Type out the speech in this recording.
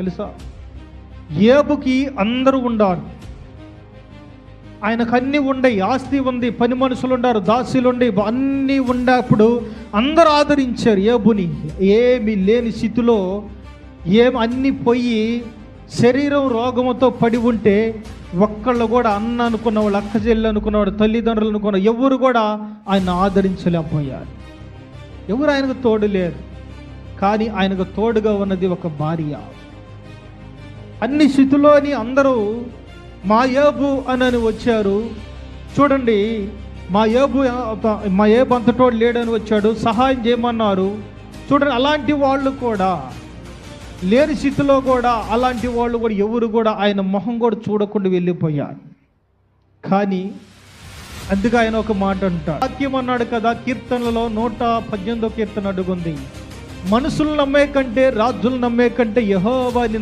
తెలుసా? ఏబుకి అందరూ ఉండారు ఆయనకు అన్నీ ఉండే ఆస్తి ఉంది పని మనుషులు ఉండారు దాసులు ఉండి అన్నీ ఉండేప్పుడు అందరూ ఆదరించారు ఏబుని. ఏమి లేని స్థితిలో ఏం అన్నీ పోయి శరీరం రోగముతో పడి ఉంటే ఒక్కళ్ళు కూడా అన్న అనుకున్న వాళ్ళు అక్క చెల్లి అనుకున్నవాడు తల్లిదండ్రులు అనుకున్న ఎవరు కూడా ఆయన ఆదరించలేకపోయారు. ఎవరు ఆయనకు తోడు లేరు. కానీ ఆయనకు తోడుగా ఉన్నది ఒక భార్య. అన్ని స్థితిలోని అందరూ మా ఏబు అని వచ్చారు. చూడండి మా ఏబు మా ఏబు అంతటోడు లేడని వచ్చాడు. సహాయం చేయమన్నారు. చూడండి అలాంటి వాళ్ళు కూడా లేని స్థితిలో కూడా అలాంటి వాళ్ళు కూడా ఎవరు కూడా ఆయన మొహం కూడా చూడకుండా వెళ్ళిపోయారు. కానీ అందుకే ఆయన ఒక మాట అంటాడు. వాక్యం అన్నాడు కదా కీర్తనలలో నూట పద్దెనిమిదో కీర్తన అడుగుంది. మనుషులు నమ్మే కంటే రాజులు నమ్మే కంటే యహోవాని